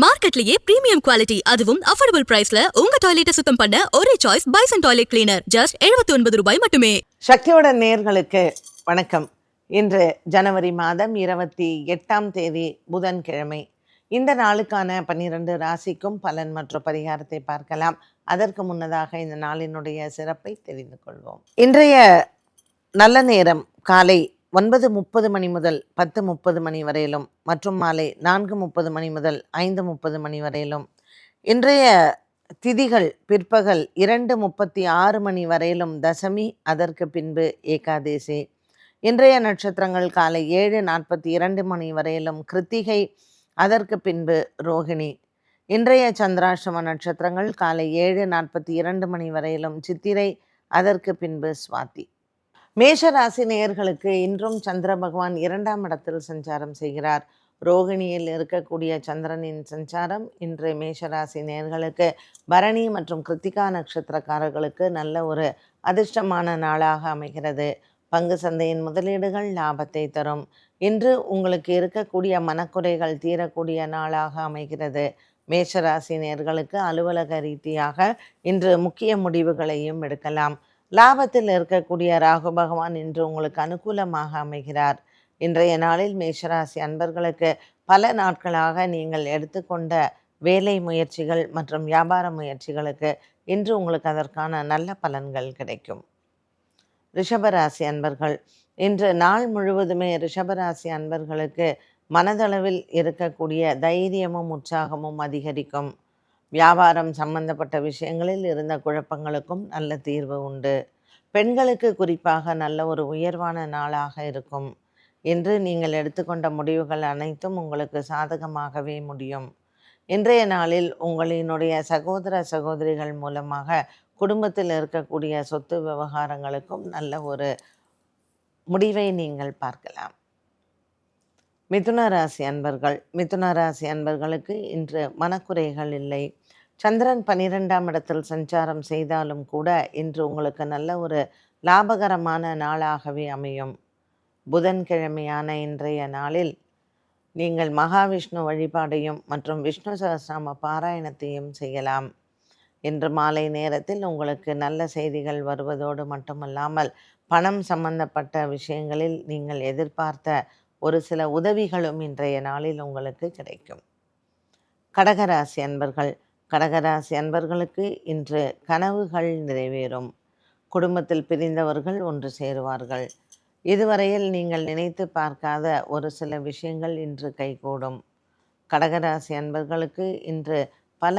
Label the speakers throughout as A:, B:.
A: மார்க்கெட்லயே premium quality அதுவும் affordable பிரைஸ்ல உங்க டாய்லெட்டை சுத்தம் பண்ண ஒரே choice Bison toilet cleaner just 79 ஒன்பது ரூபாய் மட்டுமே.
B: சக்தியோட நேர்களுக்கு வணக்கம். இன்று ஜனவரி மாதம் இருபத்தி எட்டாம் தேதி புதன்கிழமை. இந்த நாளுக்கான பன்னிரண்டு ராசிக்கும் பலன் மற்றும் பரிகாரத்தை பார்க்கலாம். அதற்கு முன்னதாக இந்த நாளினுடைய சிறப்பை தெரிந்து கொள்வோம். இன்றைய நல்ல நேரம் காலை ஒன்பது முப்பது மணி முதல் பத்து முப்பது மணி வரையிலும் மற்றும் மாலை நான்கு முப்பது மணி முதல் ஐந்து முப்பது மணி வரையிலும். இன்றைய திதிகள் பிற்பகல் இரண்டு முப்பத்தி ஆறு மணி வரையிலும் தசமி அதற்கு பின்பு ஏகாதேசி. இன்றைய நட்சத்திரங்கள் காலை ஏழு நாற்பத்தி இரண்டு மணி வரையிலும் கிருத்திகை அதற்கு பின்பு ரோகிணி. இன்றைய சந்திராஷ்டம நட்சத்திரங்கள் காலை ஏழு நாற்பத்தி இரண்டு மணி வரையிலும் சித்திரை அதற்கு பின்பு சுவாதி. மேஷராசி நேயர்களுக்கு இன்றும் சந்திர பகவான் இரண்டாம் இடத்தில் சஞ்சாரம் செய்கிறார். ரோகிணியில் இருக்கக்கூடிய சந்திரனின் சஞ்சாரம் இன்று மேஷராசி நேயர்களுக்கு பரணி மற்றும் கிருத்திகா நட்சத்திரக்காரர்களுக்கு நல்ல ஒரு அதிர்ஷ்டமான நாளாக அமைகிறது. பங்கு சந்தையின் முதலீடுகள் லாபத்தை தரும். இன்று உங்களுக்கு இருக்கக்கூடிய மனக்குறைகள் தீரக்கூடிய நாளாக அமைகிறது. மேஷராசி நேர்களுக்கு அலுவலக ரீதியாக இன்று முக்கிய முடிவுகளையும் எடுக்கலாம். லாபத்தில் இருக்கக்கூடிய ராகு பகவான் இன்று உங்களுக்கு அனுகூலமாக அமைகிறார். இன்றைய நாளில் மேஷராசி அன்பர்களுக்கு பல நாட்களாக நீங்கள் எடுத்துக்கொண்ட வேலை முயற்சிகள் மற்றும் வியாபார முயற்சிகளுக்கு இன்று உங்களுக்கு அதற்கான நல்ல பலன்கள் கிடைக்கும். ரிஷபராசி அன்பர்கள் இன்று நாள் முழுவதுமே ரிஷபராசி அன்பர்களுக்கு மனதளவில் இருக்கக்கூடிய தைரியமும் உற்சாகமும் அதிகரிக்கும். வியாபாரம் சம்பந்தப்பட்ட விஷயங்களில் இருந்த குழப்பங்களுக்கும் நல்ல தீர்வு உண்டு. பெண்களுக்கு குறிப்பாக நல்ல ஒரு உயர்வான நாளாக இருக்கும் இன்று நீங்கள் எடுத்துக்கொண்ட முடிவுகள் அனைத்தும் உங்களுக்கு சாதகமாகவே முடியும். இன்றைய நாளில் உங்களினுடைய சகோதர சகோதரிகள் மூலமாக குடும்பத்தில் இருக்கக்கூடிய சொத்து விவகாரங்களுக்கும் நல்ல ஒரு முடிவை நீங்கள் பார்க்கலாம். மிதுன ராசி அன்பர்கள் மிதுன ராசி அன்பர்களுக்கு இன்று மனக்குறைகள் இல்லை. சந்திரன் பன்னிரெண்டாம் இடத்தில் சஞ்சாரம் செய்தாலும் கூட இன்று உங்களுக்கு நல்ல ஒரு லாபகரமான நாளாகவே அமையும். புதன்கிழமையான இன்றைய நாளில் நீங்கள் மகாவிஷ்ணு வழிபாடையும் மற்றும் விஷ்ணு சகஸ்ரநாம பாராயணத்தையும் செய்யலாம். இன்று மாலை நேரத்தில் உங்களுக்கு நல்ல செய்திகள் வருவதோடு மட்டுமல்லாமல் பணம் சம்பந்தப்பட்ட விஷயங்களில் நீங்கள் எதிர்பார்த்த ஒரு சில உதவிகளும் இன்றைய நாளில் உங்களுக்கு கிடைக்கும். கடகராசி அன்பர்கள் கடகராசி அன்பர்களுக்கு இன்று கனவுகள் நிறைவேறும். குடும்பத்தில் பிரிந்தவர்கள் ஒன்று சேருவார்கள். இதுவரையில் நீங்கள் நினைத்து பார்க்காத ஒரு சில விஷயங்கள் இன்று கைகூடும். கடகராசி அன்பர்களுக்கு இன்று பல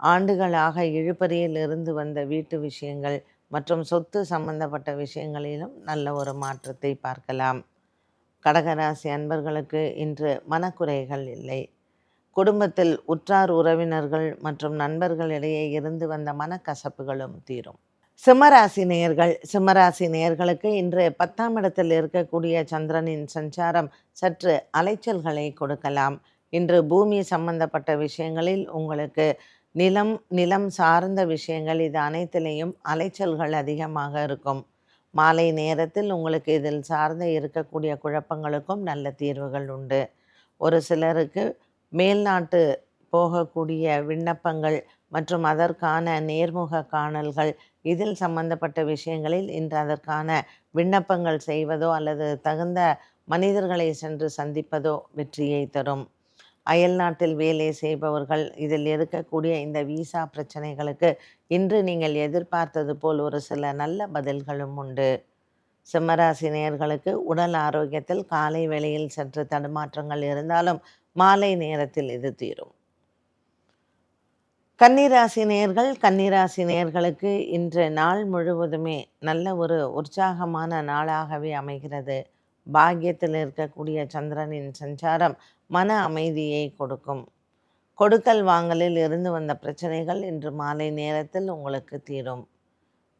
B: ஆண்டுகளாக இழுபறியில் இருந்து வந்த வீட்டு விஷயங்கள் மற்றும் சொத்து சம்பந்தப்பட்ட விஷயங்களிலும் நல்ல ஒரு மாற்றத்தை பார்க்கலாம். கடகராசி அன்பர்களுக்கு இன்று மனக்குறைகள் இல்லை. குடும்பத்தில் உற்றார் உறவினர்கள் மற்றும் நண்பர்களிடையே இருந்து வந்த மனக்கசப்புகளும் தீரும். சிம்மராசி நேயர்கள் சிம்மராசி நேயர்களுக்கு இன்று பத்தாம் இடத்தில் இருக்கக்கூடிய சந்திரனின் சஞ்சாரம் சற்று அலைச்சல்களை கொடுக்கலாம். இன்று பூமி சம்பந்தப்பட்ட விஷயங்களில் உங்களுக்கு நிலம் நிலம் சார்ந்த விஷயங்கள் இது அனைத்திலையும் அலைச்சல்கள் அதிகமாக இருக்கும். மாலை நேரத்தில் உங்களுக்கு இதில் சார்ந்த இருக்கக்கூடிய குழப்பங்களுக்கும் நல்ல தீர்வுகள் உண்டு. ஒரு சிலருக்கு மேல்நாட்டு போகக்கூடிய விண்ணப்பங்கள் மற்றும் அதற்கான நேர்முக காணல்கள் இதில் சம்பந்தப்பட்ட விஷயங்களில் இன்று அதற்கான விண்ணப்பங்கள் செய்வதோ அல்லது தகுந்த மனிதர்களை சென்று சந்திப்பதோ வெற்றியை தரும். அயல்நாட்டில் வேலை செய்பவர்கள் இதில் இருக்கக்கூடிய இந்த விசா பிரச்சனைகளுக்கு இன்று நீங்கள் எதிர்பார்த்தது போல் ஒரு சில நல்ல பதில்களும் உண்டு. சிம்மராசி நேயர்களுக்கு உடல் ஆரோக்கியத்தில் காலை வேளையில் சற்று தடுமாற்றங்கள் இருந்தாலும் மாலை நேரத்தில் இது தீரும். கன்னிராசி நேர்கள் கன்னிராசி நேர்களுக்கு இன்று நாள் முழுவதுமே நல்ல ஒரு உற்சாகமான நாளாகவே அமைகிறது. பாக்கியத்தில் இருக்கக்கூடிய சந்திரனின் சஞ்சாரம் மன அமைதியை கொடுக்கும். கொடுக்கல் வாங்கலில் இருந்து வந்த பிரச்சனைகள் இன்று மாலை நேரத்தில் உங்களுக்கு தீரும்.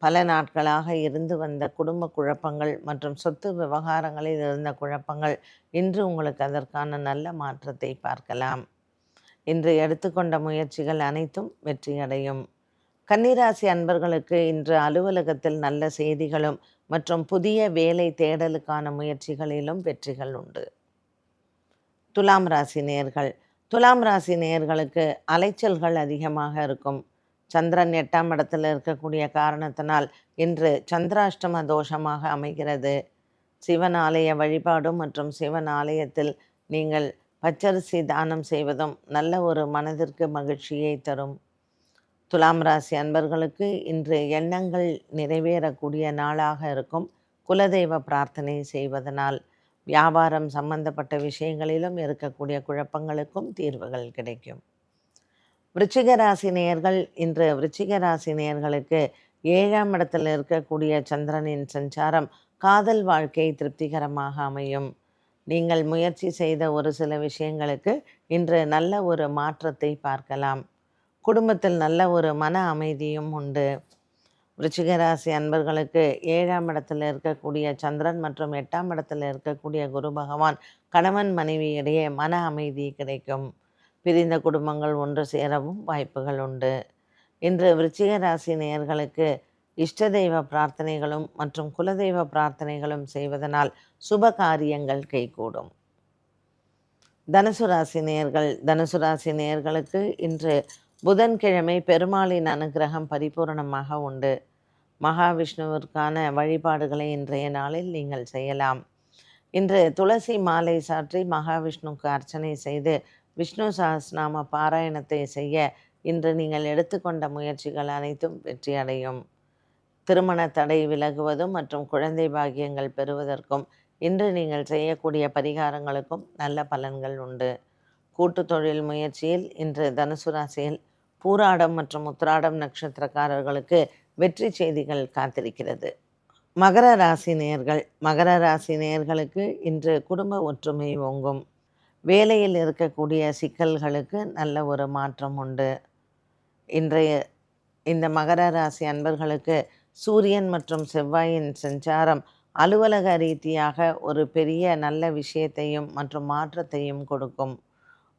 B: பல நாட்களாக இருந்து வந்த குடும்ப குழப்பங்கள் மற்றும் சொத்து விவகாரங்களில் இருந்த குழப்பங்கள் இன்று உங்களுக்கு அதற்கான நல்ல மாற்றத்தை பார்க்கலாம். இன்று எடுத்துக்கொண்ட முயற்சிகள் அனைத்தும் வெற்றியடையும். கன்னிராசி அன்பர்களுக்கு இன்று அலுவலகத்தில் நல்ல செய்திகளும் மற்றும் புதிய வேலை தேடலுக்கான முயற்சிகளிலும் வெற்றிகள் உண்டு. துலாம் ராசி நேர்கள். துலாம் ராசி நேயர்களுக்கு அலைச்சல்கள் அதிகமாக இருக்கும். சந்திரன் எட்டாம் இடத்தில் இருக்கக்கூடிய காரணத்தினால் இன்று சந்திராஷ்டம தோஷமாக அமைகிறது. சிவன் ஆலய வழிபாடும் மற்றும் சிவன் ஆலயத்தில் நீங்கள் பச்சரிசி தானம் செய்வதும் நல்ல ஒரு மனதிற்கு மகிழ்ச்சியை தரும். துலாம் ராசி அன்பர்களுக்கு இன்று எண்ணங்கள் நிறைவேறக்கூடிய நாளாக இருக்கும். குலதெய்வ பிரார்த்தனை செய்வதனால் வியாபாரம் சம்பந்தப்பட்ட விஷயங்களிலும் இருக்கக்கூடிய குழப்பங்களுக்கும் தீர்வுகள் கிடைக்கும். விருச்சிக ராசி நேயர்கள் இன்று விருச்சிக ராசி நேயர்களுக்கு ஏழாம் இடத்தில் இருக்கக்கூடிய சந்திரனின் சஞ்சாரம் காதல் வாழ்க்கை திருப்திகரமாக அமையும். நீங்கள் முயற்சி செய்த ஒரு சில விஷயங்களுக்கு இன்று நல்ல ஒரு மாற்றத்தை பார்க்கலாம். குடும்பத்தில் நல்ல ஒரு மன அமைதியும் உண்டு. விருச்சிகராசி அன்பர்களுக்கு ஏழாம் இடத்தில் இருக்கக்கூடிய சந்திரன் மற்றும் எட்டாம் இடத்தில் இருக்கக்கூடிய குரு பகவான் கணவன் மனைவி இடையே மன அமைதி கிடைக்கும். பிரிந்த குடும்பங்கள் ஒன்று சேரவும் வாய்ப்புகள் உண்டு. இன்று விருச்சிக ராசி நேயர்களுக்கு இஷ்ட தெய்வ பிரார்த்தனைகளும் மற்றும் குலதெய்வ பிரார்த்தனைகளும் செய்வதனால் சுப காரியங்கள் கைகூடும். தனுசு ராசி நேயர்கள் தனுசு ராசி நேயர்களுக்கு இன்று புதன்கிழமை பெருமாளின் அனுகிரகம் பரிபூரணமாக உண்டு. மகாவிஷ்ணுவிற்கான வழிபாடுகளை இன்றைய நாளில் நீங்கள் செய்யலாம். இன்று துளசி மாலை சாற்றி மகாவிஷ்ணுக்கு அர்ச்சனை செய்து விஷ்ணு சஹஸ்ரநாம பாராயணத்தை செய்ய இன்று நீங்கள் எடுத்துக்கொண்ட முயற்சிகள் அனைத்தும் வெற்றியடையும். திருமண தடை விலகுவதும் மற்றும் குழந்தை பாக்கியங்கள் பெறுவதற்கும் இன்று நீங்கள் செய்யக்கூடிய பரிகாரங்களுக்கும் நல்ல பலன்கள் உண்டு. கூட்டு தொழில் முயற்சியில் இன்று தனுசு ராசியில் பூராடம் மற்றும் உத்திராடம் நட்சத்திரக்காரர்களுக்கு வெற்றி செய்திகள் காத்திருக்கிறது. மகர ராசி நேயர்கள் மகர ராசி நேயர்களுக்கு இன்று குடும்ப ஒற்றுமை ஓங்கும். வேலையில் இருக்கக்கூடிய சிக்கல்களுக்கு நல்ல ஒரு மாற்றம் உண்டு. இன்றைய இந்த மகர ராசி அன்பர்களுக்கு சூரியன் மற்றும் செவ்வாயின் சஞ்சாரம் அலுவலக ரீதியாக ஒரு பெரிய நல்ல விஷயத்தையும் மற்றும் மாற்றத்தையும் கொடுக்கும்.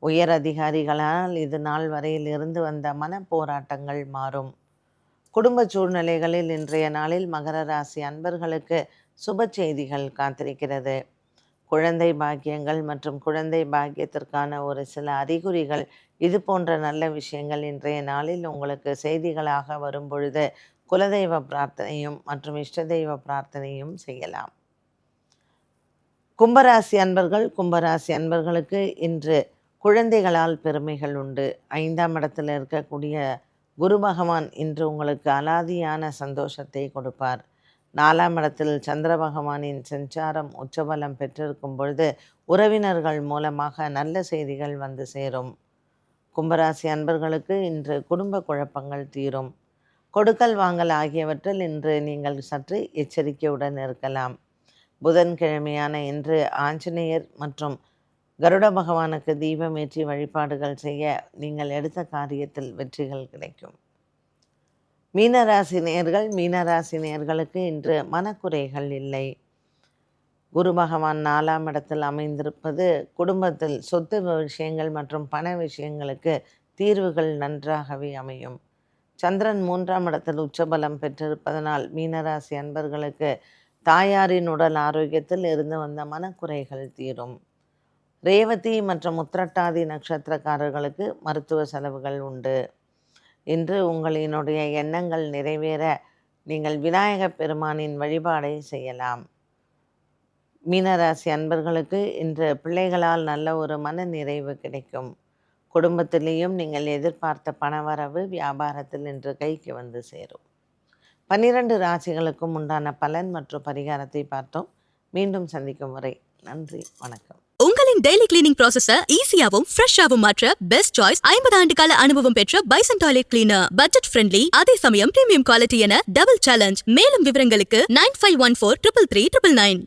B: உயர் அதிகாரிகளால் இது நாள் வரையில் இருந்து வந்த மன போராட்டங்கள் மாறும். குடும்ப சூழ்நிலைகளில் இன்றைய நாளில் மகர ராசி அன்பர்களுக்கு சுப செய்திகள் காத்திருக்கிறது. குழந்தை பாக்கியங்கள் மற்றும் குழந்தை பாக்கியத்திற்கான ஒரு சில அறிகுறிகள் இது போன்ற நல்ல விஷயங்கள் இன்றைய நாளில் உங்களுக்கு செய்திகளாக வரும் பொழுது குலதெய்வ பிரார்த்தனையும் மற்றும் இஷ்ட தெய்வ பிரார்த்தனையும் செய்யலாம். கும்பராசி அன்பர்கள் கும்பராசி அன்பர்களுக்கு இன்று குழந்தைகளால் பெருமைகள் உண்டு. ஐந்தாம் இடத்தில் இருக்கக்கூடிய குரு பகவான் இன்று உங்களுக்கு அலாதியான சந்தோஷத்தை கொடுப்பார். நாலாம் இடத்தில் சந்திர பகவானின் சஞ்சாரம் உச்சபலம் பெற்றிருக்கும் பொழுது உறவினர்கள் மூலமாக நல்ல செய்திகள் வந்து சேரும். கும்பராசி அன்பர்களுக்கு இன்று குடும்ப குழப்பங்கள் தீரும். கொடுக்கல் வாங்கல் ஆகியவற்றில் இன்று நீங்கள் சற்று எச்சரிக்கையுடன் இருக்கலாம். புதன்கிழமையான இன்று ஆஞ்சநேயர் மற்றும் கருட பகவானுக்கு தீபமேற்றி வழிபாடுகள் செய்ய நீங்கள் எடுத்த காரியத்தில் வெற்றிகள் கிடைக்கும். மீனராசி நேர்கள் மீனராசி நேர்களுக்கு இன்று மனக்குறைகள் இல்லை. குரு பகவான் நாலாம் இடத்தில் அமைந்திருப்பது குடும்பத்தில் சொத்து விஷயங்கள் மற்றும் பண விஷயங்களுக்கு தீர்வுகள் நன்றாகவே அமையும். சந்திரன் மூன்றாம் இடத்தில் உச்சபலம் பெற்றிருப்பதனால் மீனராசி அன்பர்களுக்கு தாயாரின் உடல் ஆரோக்கியத்தில் இருந்து வந்த மனக்குறைகள் தீரும். ரேவதி மற்றும் உத்திரட்டாதி நட்சத்திரக்காரர்களுக்கு மருத்துவ செலவுகள் உண்டு. இன்று உங்களினுடைய எண்ணங்கள் நிறைவேற நீங்கள் விநாயகப் பெருமானின் வழிபாடை செய்யலாம். மீனராசி அன்பர்களுக்கு இன்று பிள்ளைகளால் நல்ல ஒரு மன நிறைவு கிடைக்கும். குடும்பத்திலேயும் நீங்கள் எதிர்பார்த்த பணவரவு வியாபாரத்தில் இன்று கைக்கு வந்து சேரும். பன்னிரண்டு ராசிகளுக்கும் உண்டான பலன் மற்றும் பரிகாரத்தை பார்த்தோம். மீண்டும் சந்திக்கும் வரை நன்றி வணக்கம்.
A: பைசன் டெய்லி கிளீனிங் ப்ராசஸ ஈஸியாவும் ஃப்ரெஷ்ஷாவும் மாற்ற பெஸ்ட் சாய்ஸ் ஐம்பது ஆண்டு கால அனுபவம் பெற்ற Bison toilet cleaner budget friendly அதே சமயம் பிரீமியம் குவாலிட்டி என டபுள் சேலஞ்ச் மேலும் விவரங்களுக்கு nine five one four triple three triple nine